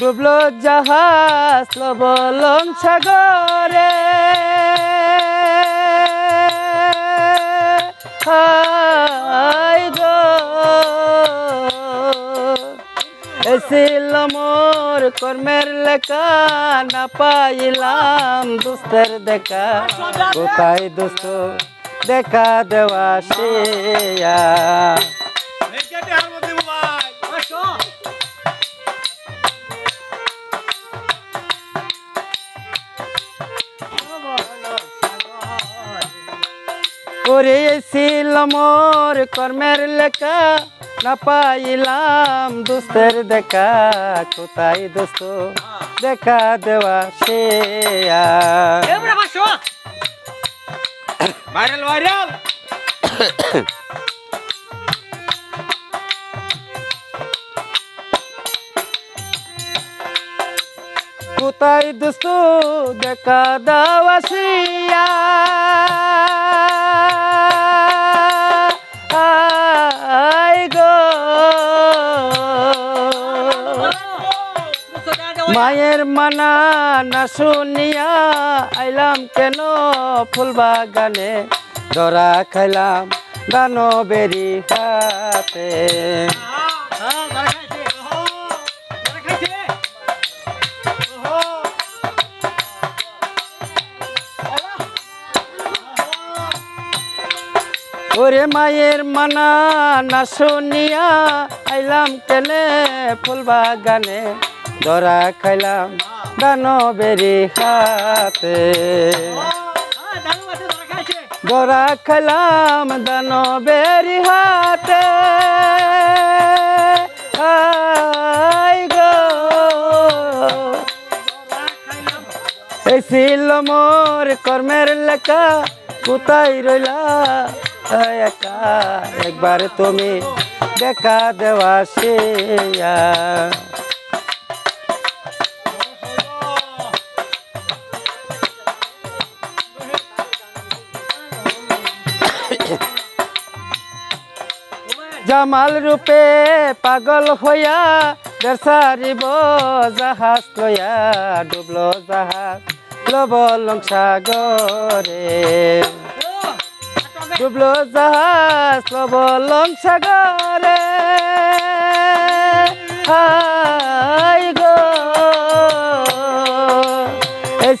ডুবলো জাহাজ লবলং সাগরে। গো। এসিল মোর কর্মের লেখা না পাইলাম দুস্তের দেখা। কোথায় দুস্ত দেখা দেওয়া সেয়া ওরে এসিল মোর কর্মের লেখা। না পাইলাম দুস্তের দেখা। কোথায় দোস্ত? দেখা দেওয়া সেয়া ভাইরাল ভাইরাল। কোথায় দোস্ত? দেখা দেওয়া সেয়া মায়ের মানা না শুনিয়া আইলাম কেন ফুল বাগানে ধরা খাইলাম দানবেরি হাতে। ওরে মায়ের মানা না শুনিয়া আইলাম কেনে ফুল বাগানে ধরা খাইলাম দানবেরি হাতে। ধরা খাইলাম দানবেরি হাতে। এই ছিল মোর কর্মের লেখা, কোথায় রইলা? একা, একবার তুমি দেখা দেওয়া সেয়া জামাল রূপে পাগল হইয়া দেশারিব জাহাজ লইয়া ডুবল জাহাজ লবলং সাগরে। ডুবল জাহাজ লবলং সাগরে। হাই গো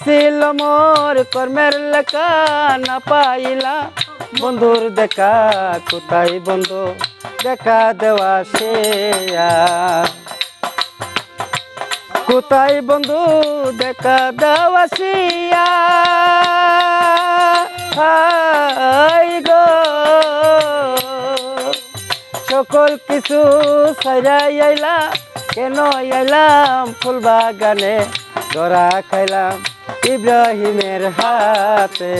এসিল মোর কর্মের লেখা না পাইলা। বন্ধুর দেখা কোথায় বন্ধু? দেখা দেওয়া সেয়া কোথায় বন্ধু? দেখা দেওয়া হাই গো। সকল কিছু সাইরাই আইলা, কেন আইলাম ফুল বাগানে ধরা খাইলাম। ইব্রাহিমের হাতে।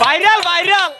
Viral viral.